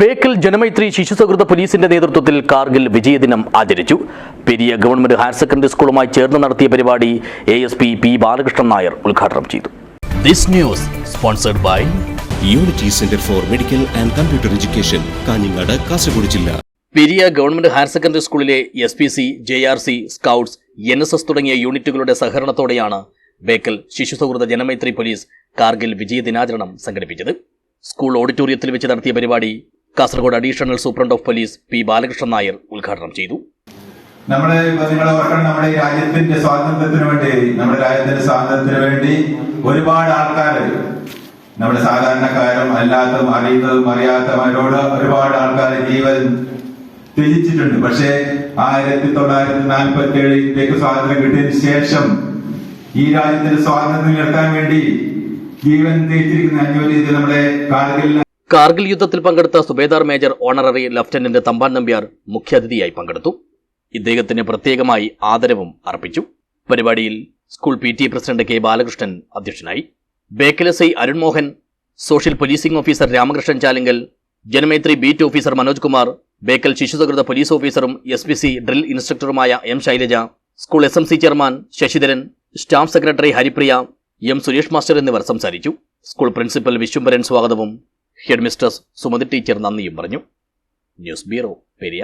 ബേക്കൽ ജനമൈത്രി ശിശു സൗഹൃദ പോലീസിന്റെ നേതൃത്വത്തിൽ കാർഗിൽ വിജയദിനം ആചരിച്ചു. പെരിയ ഗവൺമെന്റ് ഹയർ സെക്കൻഡറി സ്കൂളുമായി ചേർന്ന് നടത്തിയ പരിപാടി A S P P Balakrishnan Nair ഉദ്ഘാടനം ചെയ്തു. This news sponsored by unity centre for medical and computer education Kanhangad Kasaragod ജില്ല. പെരിയ ഗവൺമെന്റ് ഹയർ സെക്കൻഡറി സ്കൂളിലെ S P C J R C scouts N S S തുടങ്ങിയ യൂണിറ്റുകളുടെ സഹകരണത്തോടെയാണ് ബേക്കൽ ശിശു സൗഹൃദ Janamaithri police Kargil വിജയ ദിനാചരണം സംഘടിപ്പിച്ചത്. സ്കൂൾ ഓഡിറ്റോറിയത്തിൽ വെച്ച് നടത്തിയ പരിപാടി Kasaragod additional superintendent of police P Balakrishnan Nair ഉദ്ഘാടനം ചെയ്തു. നമ്മുടെ നിങ്ങളെ ഓർക്കണം നമ്മുടെ രാജ്യത്തിന്റെ സ്വാതന്ത്ര്യത്തിന് വേണ്ടി നമ്മുടെ രാജ്യത്തിന്റെ സ്വാതന്ത്ര്യത്തിന് വേണ്ടി ഒരുപാട് ആൾക്കാർ നമ്മുടെ സാധാരണക്കാരും അല്ലാത്തതും അറിയുന്നതും അറിയാത്തവരോട് ഒരുപാട് ആൾക്കാർ ജീവൻ ത്യജിച്ചിട്ടുണ്ട്. പക്ഷേ ആയിരത്തി തൊള്ളായിരത്തി നാൽപ്പത്തി ഏഴ് ഇന്ത്യയ്ക്ക് സ്വാതന്ത്ര്യം കിട്ടിയതിന് ശേഷം ഈ രാജ്യത്തിന്റെ സ്വാതന്ത്ര്യം നിലനിർത്താൻ വേണ്ടി ജീവൻ ത്യജിച്ചിരിക്കുന്ന അഞ്ഞൂറ് നമ്മുടെ കാർഗിൽ കാർഗിൽ യുദ്ധത്തിൽ പങ്കെടുത്ത subedar major honorary lieutenant Thampan Nambiar മുഖ്യാതിഥിയായി പങ്കെടുത്തു. ഇദ്ദേഹത്തിന് പ്രത്യേകമായി ആദരവും അർപ്പിച്ചു. പരിപാടിയിൽ school P T president K Balakrishnan അധ്യക്ഷനായി. ബേക്കലസൈ S I Arun Mohan social policing officer Ramakrishnan Chalinkal Janamaithri beat officer Manoj Kumar Bekal ശിശുസൗഹൃദ police ഓഫീസറും S P C drill ഇൻസ്ട്രക്ടറുമായ M Shailaja school S M C chairman Sasidharan staff secretary Haripriya M Suresh master എന്നിവർ സംസാരിച്ചു. School principal Vishwambharan സ്വാഗതവും head mistress Sumathi teacher നന്ദിയും പറഞ്ഞു. News bureau Periya.